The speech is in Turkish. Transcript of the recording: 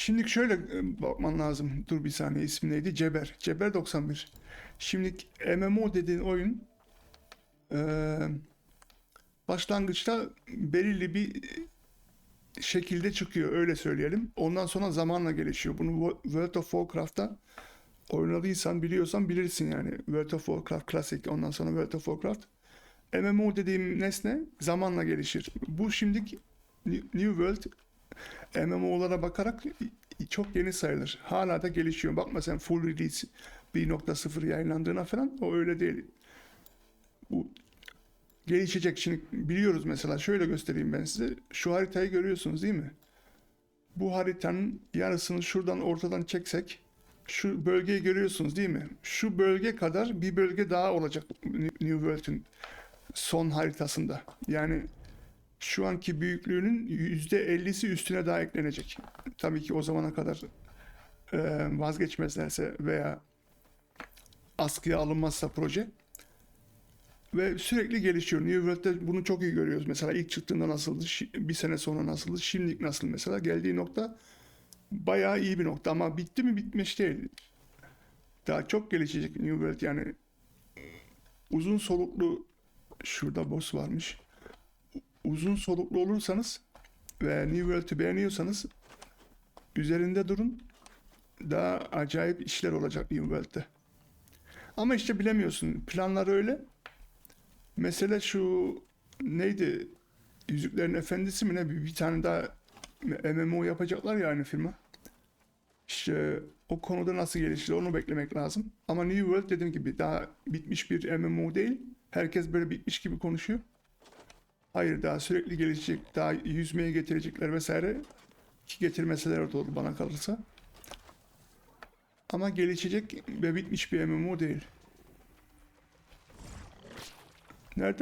Şimdi şöyle e, bakman lazım. Dur bir saniye ismi neydi? Ceber. Ceber 91. Şimdi MMO dediğin oyun eee, başlangıçta belirli bir şekilde çıkıyor öyle söyleyelim. Ondan sonra zamanla gelişiyor. Bunu Wo- World of Warcraft'ta oynadıysan biliyorsan bilirsin yani. World of Warcraft klasik ondan sonra World of Warcraft. MMO dediğim nesne zamanla gelişir. Bu şimdilik New World MMO'lara bakarak çok yeni sayılır. Hala da gelişiyor. Bakma sen full release 1.0 yayınlandığına falan o öyle değil. Bu gelişecek. Şimdi biliyoruz mesela şöyle göstereyim ben size. Şu haritayı görüyorsunuz değil mi? Bu haritanın yarısını şuradan ortadan çeksek şu bölgeyi görüyorsunuz değil mi? Şu bölge kadar bir bölge daha olacak New World'ün son haritasında. Yani şu anki büyüklüğünün %50'si üstüne daha eklenecek. Tabii ki o zamana kadar e, vazgeçmezlerse veya askıya alınmazsa proje. Ve sürekli gelişiyor. New World'de bunu çok iyi görüyoruz. Mesela ilk çıktığında nasıldı, bir sene sonra nasıldı, şimdilik nasıl mesela. Geldiği nokta bayağı iyi bir nokta ama bitti mi bitmiş değil. Daha çok gelişecek New World yani uzun soluklu şurada boss varmış uzun soluklu olursanız ve New World'ü beğeniyorsanız üzerinde durun. Daha acayip işler olacak New World'de. Ama işte bilemiyorsun. Planlar öyle. Mesele şu neydi? Yüzüklerin Efendisi mi ne? Bir, bir tane daha MMO yapacaklar ya aynı firma. İşte o konuda nasıl gelişir onu beklemek lazım. Ama New World dediğim gibi daha bitmiş bir MMO değil. Herkes böyle bitmiş gibi konuşuyor. Hayır daha sürekli gelecek, daha yüzmeye getirecekler vesaire. Ki getirmeseler de olur bana kalırsa. Ama gelişecek ve bitmiş bir MMO değil. Nerede